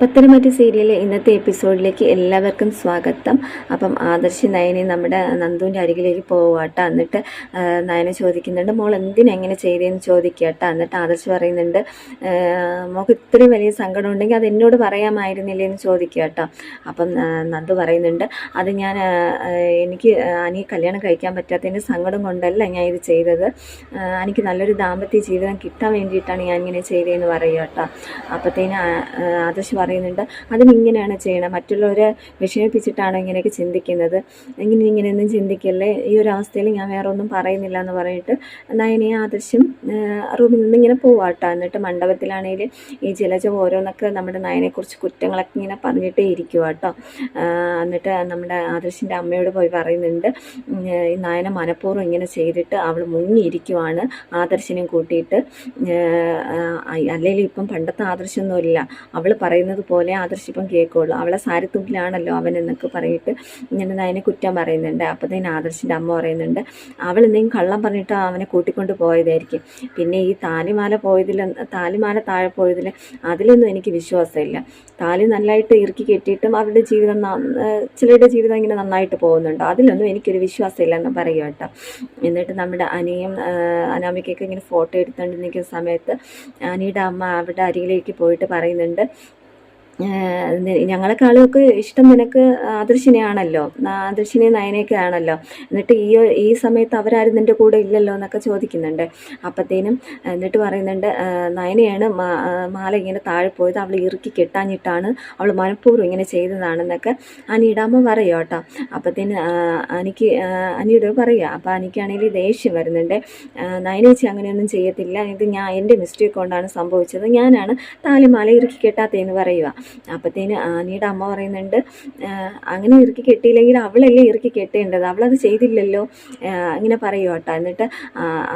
പത്തനംതിട്ട സീരിയലിലെ ഇന്നത്തെ എപ്പിസോഡിലേക്ക് എല്ലാവർക്കും സ്വാഗതം. അപ്പം ആദർശ് നയനെ നമ്മുടെ നന്ദുവിന്റെ അരികിലേക്ക് പോവാട്ട. എന്നിട്ട് നയനെ ചോദിക്കുന്നുണ്ട് മോൾ എന്തിനാ എങ്ങനെ ചെയ്തതെന്ന് ചോദിക്കട്ട? എന്നിട്ട് ആദർശ് പറയുന്നുണ്ട് മോൾക്ക് ഇത്രയും വലിയ സങ്കടം ഉണ്ടെങ്കിൽ അത് എന്നോട് പറയാമായിരുന്നില്ലേ എന്ന് ചോദിക്കട്ട. അപ്പം നന്ദു പറയുന്നുണ്ട് അത് ഞാൻ എനിക്ക് അനിയെ കല്യാണം കഴിക്കാൻ പറ്റാത്തതിന്റെ സങ്കടം കൊണ്ടല്ല ഞാൻ ഇത് ചെയ്തത്. എനിക്ക് നല്ലൊരു ദാമ്പത്യ ജീവിതം കിട്ടാൻ വേണ്ടിയിട്ടാണ് ഞാൻ ഇങ്ങനെ ചെയ്തതെന്ന് പറയുക കേട്ടോ. ആ ആദർശ് പറയുന്നുണ്ട്. അതിനിങ്ങനെയാണ് ചെയ്യണം മറ്റുള്ളവരെ വിഷമിപ്പിച്ചിട്ടാണോ ഇങ്ങനെയൊക്കെ ചിന്തിക്കുന്നത്. ഇങ്ങനെ ഇങ്ങനെയൊന്നും ചിന്തിക്കല്ലേ? ഈ ഒരു അവസ്ഥയിൽ ഞാൻ വേറെ ഒന്നും പറയുന്നില്ല എന്ന് പറഞ്ഞിട്ട് നയനയും ആദർശം റൂമിൽ നിന്ന് ഇങ്ങനെ പോവാട്ടോ. എന്നിട്ട് മണ്ഡപത്തിലാണെങ്കിൽ ഈ ജലജ ഓരോന്നൊക്കെ നമ്മുടെ നയനെക്കുറിച്ച് കുറ്റങ്ങളൊക്കെ ഇങ്ങനെ പറഞ്ഞിട്ടേ ഇരിക്കുക കേട്ടോ എന്നിട്ട് നമ്മുടെ ആദർശിന്റെ അമ്മയോട് പോയി പറയുന്നുണ്ട് ഈ നയന മനഃപൂർവം ഇങ്ങനെ ചെയ്തിട്ട് അവൾ മുങ്ങിയിരിക്കുവാണ് ആദർശിനെയും കൂട്ടിയിട്ട്. അല്ലെങ്കിൽ ഇപ്പം പണ്ടത്തെ ആദർശമൊന്നുമില്ല. അവൾ പറയുന്നത് പോലെ ആദർശിപ്പം കേൾക്കുള്ളൂ. അവളെ സാരത്തുമ്പിലാണല്ലോ അവൻ എന്നൊക്കെ പറഞ്ഞിട്ട് ഇങ്ങനെ അതിനെ കുറ്റം പറയുന്നുണ്ട്. അപ്പോഴത്തേന് ആദർശിന്റെ അമ്മ പറയുന്നുണ്ട് അവൾ എന്തെങ്കിലും കള്ളം പറഞ്ഞിട്ട് അവനെ കൂട്ടിക്കൊണ്ട് പോയതായിരിക്കും. പിന്നെ ഈ താലിമാല പോയതിൽ താലിമാല താഴെ പോയതിൽ അതിലൊന്നും എനിക്ക് വിശ്വാസമില്ല. താലി നല്ലതായിട്ട് ഇറുക്കി കെട്ടിയിട്ടും അവരുടെ ജീവിതം ചിലരുടെ ജീവിതം ഇങ്ങനെ നന്നായിട്ട് പോകുന്നുണ്ട്. അതിലൊന്നും എനിക്കൊരു വിശ്വാസമില്ല എന്ന് പറയുക കേട്ടോ. എന്നിട്ട് നമ്മുടെ അനിയും അനാമിക്കൊക്കെ ഇങ്ങനെ ഫോട്ടോ എടുത്തുകൊണ്ട് സമയത്ത് അനിയുടെ അമ്മ അവരുടെ അരികിലേക്ക് പോയിട്ട് പറയുന്നുണ്ട് നി- ഇഷ്ടം നിനക്ക് ആദർശിനെയാണല്ലോ ആദർശിനെ നയനയൊക്കെ ആണല്ലോ എന്നിട്ട് ഈ ഈ സമയത്ത് അവരാരും നിന്റെ കൂടെ ഇല്ലല്ലോ എന്നൊക്കെ ചോദിക്കുന്നുണ്ട്. അപ്പത്തേനും എന്നിട്ട് പറയുന്നുണ്ട് നയനയാണ് മാല ഇങ്ങനെ താഴെ പോയത് അവൾ ഇറുക്കി കെട്ടാഞ്ഞിട്ടാണ് അവൾ മനഃപൂർവം ഇങ്ങനെ ചെയ്തതാണെന്നൊക്കെ അനിയിടാമ്മ പറയുക കേട്ടോ. അപ്പത്തേന് അനിക്ക് അനിയുടെ പറയുക അപ്പോൾ അനിക്കാണെങ്കിൽ ദേഷ്യം വരുന്നുണ്ട്. നയനേച്ചി അങ്ങനെയൊന്നും ചെയ്യത്തില്ല ഇത് ഞാൻ എന്റെ മിസ്റ്റേക്ക് കൊണ്ടാണ് സംഭവിച്ചത് ഞാനാണ് താലിമാല ഇറുക്കി കെട്ടാത്തതെന്ന് പറയുക അപ്പത്തേന് ആനിയുടെ അമ്മ പറയുന്നുണ്ട് അങ്ങനെ ഇറുക്കി കെട്ടിയില്ലെങ്കിൽ അവളല്ലേ ഇറുക്കി കെട്ടേണ്ടത്? അവളത് ചെയ്തില്ലല്ലോ. ഇങ്ങനെ പറയുക കേട്ടോ. എന്നിട്ട്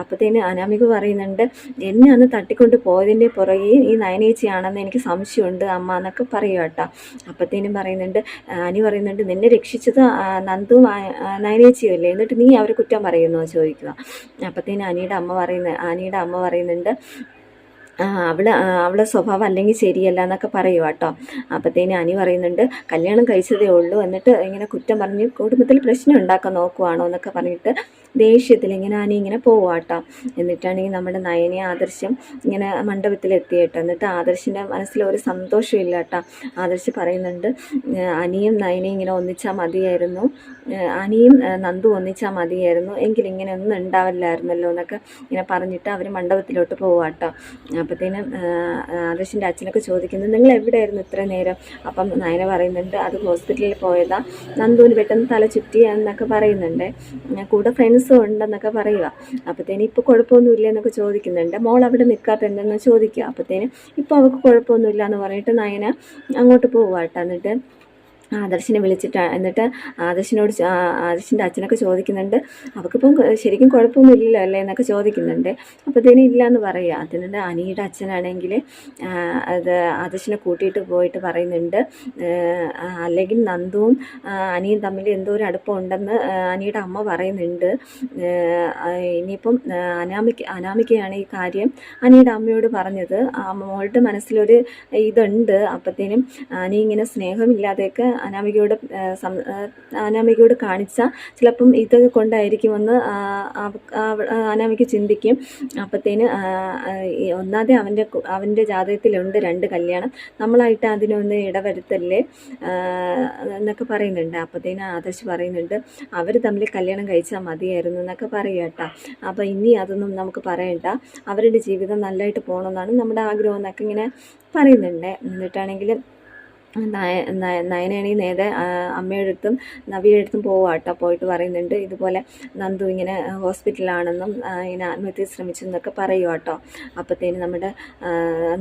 അപ്പത്തേന് അനാമിക പറയുന്നുണ്ട് എന്നെ അന്ന് തട്ടിക്കൊണ്ട് പോയതിന്റെ പുറകെ ഈ നയനേച്ചിയാണെന്ന് എനിക്ക് സംശയമുണ്ട് അമ്മ എന്നൊക്കെ പറയുക കേട്ടോ. അപ്പത്തേനും പറയുന്നുണ്ട് ആനി പറയുന്നുണ്ട് നിന്നെ രക്ഷിച്ചത് നന്ദു നയനേച്ചിയും അല്ലേ എന്നിട്ട് നീ അവരെ കുറ്റം പറയുന്നോ? ചോദിക്കുക. അപ്പത്തേന് അനിയുടെ അമ്മ പറയുന്ന അനിയുടെ അമ്മ പറയുന്നുണ്ട് ആ, അവൾ സ്വഭാവം അല്ലെങ്കിൽ ശരിയല്ല എന്നൊക്കെ പറയുക കേട്ടോ അപ്പത്തേനും അനി പറയുന്നുണ്ട് കല്യാണം കഴിച്ചതേ ഉള്ളൂ എന്നിട്ട് ഇങ്ങനെ കുറ്റം പറഞ്ഞ് കുടുംബത്തിൽ പ്രശ്നം ഉണ്ടാക്കാൻ നോക്കുവാണോ എന്നൊക്കെ പറഞ്ഞിട്ട് ദേഷ്യത്തിൽ ഇങ്ങനെ ആനി ഇങ്ങനെ പോവാട്ടോ. എന്നിട്ടാണെങ്കിൽ നമ്മുടെ നയനെ ആദർശം ഇങ്ങനെ മണ്ഡപത്തിലെത്തി കേട്ടോ എന്നിട്ട് ആദർശിന്റെ മനസ്സിൽ ഒരു സന്തോഷമില്ല കേട്ടോ ആദർശ് പറയുന്നുണ്ട് "ഏ, അനിയും നയനയും ഇങ്ങനെ ഒന്നിച്ചാൽ മതിയായിരുന്നു. അനിയും നന്ദു ഒന്നിച്ചാൽ മതിയായിരുന്നു. എങ്കിൽ ഇങ്ങനെ ഒന്നും ഉണ്ടാവില്ലായിരുന്നല്ലോ എന്നൊക്കെ ഇങ്ങനെ പറഞ്ഞിട്ട് അവർ മണ്ഡപത്തിലോട്ട് പോവാട്ടോ. അപ്പോഴത്തേനും ആദർശിന്റെ അച്ഛനൊക്കെ ചോദിക്കുന്നത് നിങ്ങൾ എവിടെയായിരുന്നു ഇത്ര നേരം? അപ്പം നയന പറയുന്നുണ്ട് അത് ഹോസ്പിറ്റലിൽ പോയതാ. നന്ദുവിന് പെട്ടെന്ന് തല ചുറ്റി എന്നൊക്കെ പറയുന്നുണ്ട്. കൂടെ ഫ്രണ്ട്സും ഉണ്ടെന്നൊക്കെ പറയുക. അപ്പോഴത്തേനും ഇപ്പോൾ കുഴപ്പമൊന്നുമില്ല എന്നൊക്കെ ചോദിക്കുന്നുണ്ട്. മോൾ അവിടെ നിൽക്കാത്ത എന്തെന്ന് ചോദിക്കുക. അപ്പോഴത്തേനും ഇപ്പോൾ അവൾക്ക് കുഴപ്പമൊന്നുമില്ല എന്ന് പറഞ്ഞിട്ട് നയന അങ്ങോട്ട് പോവുക കേട്ടോ. എന്നിട്ട് ആദർശിനെ വിളിച്ചിട്ട് എന്നിട്ട് ആദർശിനോട് ആദർശിന്റെ അച്ഛനൊക്കെ ചോദിക്കുന്നുണ്ട് അവൾക്കിപ്പം ശരിക്കും ശരിക്കും കുഴപ്പമൊന്നുമില്ലല്ലോ അല്ലേ? എന്നൊക്കെ ചോദിക്കുന്നുണ്ട്. അപ്പോൾ അപ്പോഴത്തേനും ഇല്ല എന്ന് പറയുക അതിനുണ്ട് അനിയുടെ അച്ഛനാണെങ്കിൽ അത് ആദർശിനെ കൂട്ടിയിട്ട് പോയിട്ട് പറയുന്നുണ്ട് അല്ലെങ്കിൽ നന്ദുവും അനിയും തമ്മിൽ എന്തോ ഒരു അടുപ്പമുണ്ടെന്ന് ഉണ്ടെന്ന് അനിയുടെ അമ്മ പറയുന്നുണ്ട്. ഇനിയിപ്പം അനാമിക്ക അനാമിക്കയാണ് ഈ കാര്യം അനിയുടെ അമ്മയോട് പറഞ്ഞത്. മോളുടെ മനസ്സിലൊരു ഇതുണ്ട്. അപ്പത്തേനും അനി ഇങ്ങനെ സ്നേഹമില്ലാതെയൊക്കെ അനാമികയോട് അനാമികയോട് കാണിച്ച ചിലപ്പം ഇതൊക്കെ കൊണ്ടായിരിക്കുമെന്ന് അനാമിക ചിന്തിക്കും. അപ്പത്തേന് ഒന്നാതെ അവന്റെ അവന്റെ ജാതകത്തിലുണ്ട് രണ്ട് കല്യാണം. നമ്മളായിട്ട് അതിനൊന്ന് ഇടവരുത്തല്ലേ എന്നൊക്കെ പറയുന്നുണ്ട്. അപ്പത്തേന് ആദർശ് പറയുന്നുണ്ട് അവർ തമ്മിൽ കല്യാണം കഴിച്ചാൽ മതിയായിരുന്നു എന്നൊക്കെ പറയുക കേട്ടോ. അപ്പോൾ ഇനി അതൊന്നും നമുക്ക് പറയണ്ട. അവരുടെ ജീവിതം നല്ലതായിട്ട് പോകണമെന്നാണ് നമ്മുടെ ആഗ്രഹം എന്നൊക്കെ ഇങ്ങനെ പറയുന്നുണ്ട്. എന്നിട്ടാണെങ്കിൽ നയനയാണെങ്കിൽ നേരെ ആ, അമ്മയുടെ അടുത്തും നവിയുടെ അടുത്തും പോവുക കേട്ടോ പോയിട്ട് പറയുന്നുണ്ട് ഇതുപോലെ നന്ദു ഇങ്ങനെ ഹോസ്പിറ്റലാണെന്നും ഇങ്ങനെ ആത്മഹത്യ ശ്രമിച്ചു എന്നൊക്കെ പറയുക കേട്ടോ അപ്പോഴത്തേന് നമ്മുടെ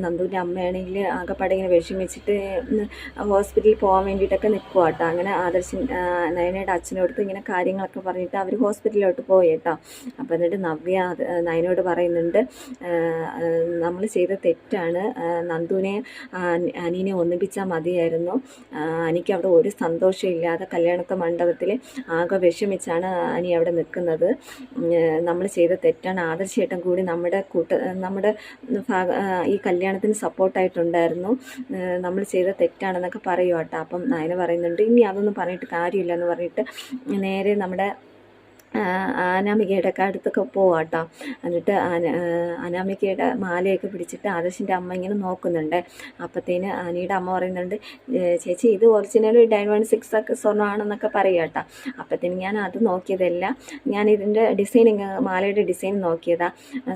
നന്ദുവിന്റെ അമ്മയാണെങ്കിൽ ആകെപ്പാടെ ഇങ്ങനെ വിഷമിച്ചിട്ട് ഹോസ്പിറ്റലിൽ പോകാൻ വേണ്ടിയിട്ടൊക്കെ നിൽക്കുക കേട്ടോ അങ്ങനെ ആദർശൻ നയനയുടെ അച്ഛനോടത്ത് ഇങ്ങനെ കാര്യങ്ങളൊക്കെ പറഞ്ഞിട്ട് അവർ ഹോസ്പിറ്റലിലോട്ട് പോയി കേട്ടോ അപ്പോൾ എന്നിട്ട് നവ്യ നയനോട് പറയുന്നുണ്ട് നമ്മൾ ചെയ്ത തെറ്റാണ്. നന്ദുവിനെ അനീനെ ഒന്നിപ്പിച്ചാൽ മതിയായിരുന്നു അനിയായിരുന്നു ആ, അനിക്ക് അവിടെ ഒരു സന്തോഷമില്ലാതെ കല്യാണത്തെ മണ്ഡപത്തിൽ ആകെ വിഷമിച്ചാണ് അനി അവിടെ നിൽക്കുന്നത്. നമ്മൾ ചെയ്ത തെറ്റാണ്. ആദർശേട്ടൻ കൂടി നമ്മുടെ കൂട്ട നമ്മുടെ ഭാഗ ഈ കല്യാണത്തിന് സപ്പോർട്ടായിട്ടുണ്ടായിരുന്നു. നമ്മൾ ചെയ്ത തെറ്റാണെന്നൊക്കെ പറയുക അപ്പം നയന പറയുന്നുണ്ട് ഇനി അതൊന്നും പറഞ്ഞിട്ട് കാര്യമില്ല എന്ന് പറഞ്ഞിട്ട് നേരെ നമ്മുടെ അനാമികയുടെ ഒക്കെ അടുത്തൊക്കെ പോവാം കേട്ടോ എന്നിട്ട് അനാമികയുടെ മാലയൊക്കെ പിടിച്ചിട്ട് ആദർശിന്റെ അമ്മ ഇങ്ങനെ നോക്കുന്നുണ്ട്. അപ്പത്തേന് അനിയുടെ അമ്മ പറയുന്നുണ്ട് ചേച്ചി ഇത് ഒറിജിനൽ ഡയൻ വൺ സിക്സ് ഒക്കെ സ്വർണമാണെന്നൊക്കെ പറയുക കേട്ടോ അപ്പത്തേന് ഞാൻ അത് നോക്കിയതല്ല ഞാൻ ഇതിന്റെ ഡിസൈനിങ് മാലയുടെ ഡിസൈൻ നോക്കിയതാ.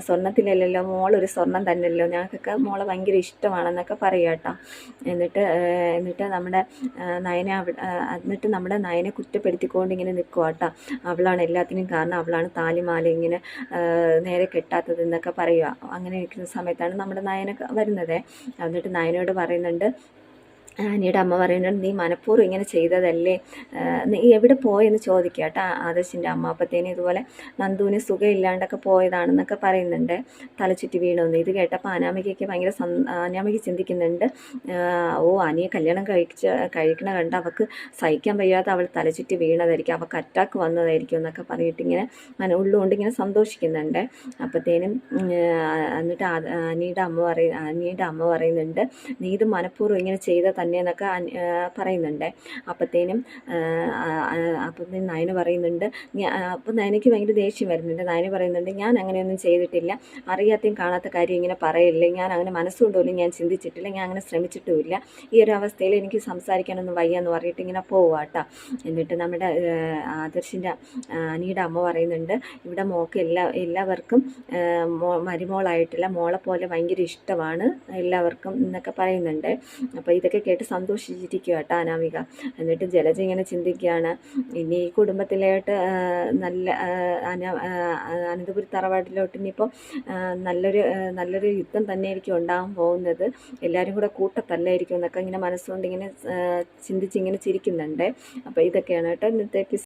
സ്വർണത്തിലല്ലല്ലോ മോളൊരു സ്വർണം തന്നെയല്ലോ. ഞങ്ങൾക്കൊക്കെ മോളെ ഭയങ്കര ഇഷ്ടമാണെന്നൊക്കെ പറയുക കേട്ടോ എന്നിട്ട് എന്നിട്ട് നമ്മുടെ നയനെ എന്നിട്ട് നമ്മുടെ നയനെ കുറ്റപ്പെടുത്തിക്കൊണ്ട് ഇങ്ങനെ നിൽക്കുക കേട്ടോ അവളാണ് എല്ലാത്തിനും കാരണം അവളാണ് താലിമാല ഇങ്ങനെ നേരെ കെട്ടാത്തത് എന്നൊക്കെ പറയുക. അങ്ങനെ ഇരിക്കുന്ന സമയത്താണ് നമ്മുടെ നയനൊക്കെ വരുന്നത്. എന്നിട്ട് നയനോട് പറയുന്നുണ്ട് ആനിയുടെ അമ്മ പറയുന്നുണ്ട് നീ മനഃപൂർവം ഇങ്ങനെ ചെയ്തതല്ലേ? നീ എവിടെ പോയെന്ന് ചോദിക്കുക കേട്ടോ. ആദർശിന്റെ അമ്മ അപ്പത്തേനും ഇതുപോലെ നന്ദുവിന് സുഖമില്ലാണ്ടൊക്കെ പോയതാണെന്നൊക്കെ പറയുന്നുണ്ട്. തലചുറ്റി വീണൊന്ന്. ഇത് കേട്ടപ്പോൾ അനാമികയ്ക്ക് ഭയങ്കര അനാമിക ചിന്തിക്കുന്നുണ്ട്. ഓ അനിയെ കല്യാണം കഴിച്ച കഴിക്കണ കണ്ട അവൾക്ക് സഹിക്കാൻ വയ്യാതെ അവൾ തലചുറ്റി വീണതായിരിക്കും അവൾക്ക് അറ്റാക്ക് വന്നതായിരിക്കും എന്നൊക്കെ പറഞ്ഞിട്ട് ഇങ്ങനെ മന ഉള്ളുകൊണ്ട് ഇങ്ങനെ സന്തോഷിക്കുന്നുണ്ട്. അപ്പത്തേനും എന്നിട്ട് അനിയുടെ അമ്മ പറയ അനിയുടെ അമ്മ പറയുന്നുണ്ട് നീ ഇത് മനഃപൂർവം ഇങ്ങനെ ചെയ്ത തന്നെ എന്നൊക്കെ പറയുന്നുണ്ട്. അപ്പത്തേനും അപ്പത്തേനും നയന പറയുന്നുണ്ട് അപ്പം നയനയ്ക്ക് ഭയങ്കര ദേഷ്യം വരുന്നുണ്ട്. നയന പറയുന്നുണ്ട് ഞാൻ അങ്ങനെയൊന്നും ചെയ്തിട്ടില്ല. അറിയാത്തയും കാണാത്ത കാര്യം ഇങ്ങനെ പറയില്ല. ഞാൻ അങ്ങനെ മനസ്സുകൊണ്ട് പോലും ഞാൻ ചിന്തിച്ചിട്ടില്ല. ഞാൻ അങ്ങനെ ശ്രമിച്ചിട്ടുമില്ല. ഈ ഒരു അവസ്ഥയിൽ എനിക്ക് സംസാരിക്കാനൊന്നും വയ്യ എന്ന് പറഞ്ഞിട്ട് ഇങ്ങനെ പോവാട്ടോ എന്നിട്ട് നമ്മുടെ ആദർശിന്റെ അനിയുടെ അമ്മ പറയുന്നുണ്ട് ഇവിടെ മോക്ക് എല്ലാ എല്ലാവർക്കും മരുമോളായിട്ടില്ല മോളെ പോലെ ഭയങ്കര ഇഷ്ടമാണ്. എല്ലാവർക്കും എന്നൊക്കെ പറയുന്നുണ്ട്. അപ്പോൾ ഇതൊക്കെ കേട്ട് സന്തോഷിച്ചിരിക്കുക കേട്ടോ അനാമിക. എന്നിട്ട് ജലജ ഇങ്ങനെ ചിന്തിക്കുകയാണ്. ഇനി ഈ കുടുംബത്തിലായിട്ട് നല്ല അനന്തപുരി തറവാട്ടിലോട്ട് ഇനിയിപ്പോൾ നല്ലൊരു നല്ലൊരു യുദ്ധം തന്നെയായിരിക്കും ഉണ്ടാകാൻ പോകുന്നത്. എല്ലാവരും കൂടെ കൂട്ടത്തല്ലായിരിക്കും എന്നൊക്കെ ഇങ്ങനെ മനസ്സുകൊണ്ട് ഇങ്ങനെ ചിന്തിച്ചിങ്ങനെ ചിരിക്കുന്നുണ്ട്. അപ്പോൾ ഇതൊക്കെയാണ് കേട്ടോ ഇന്നത്തെ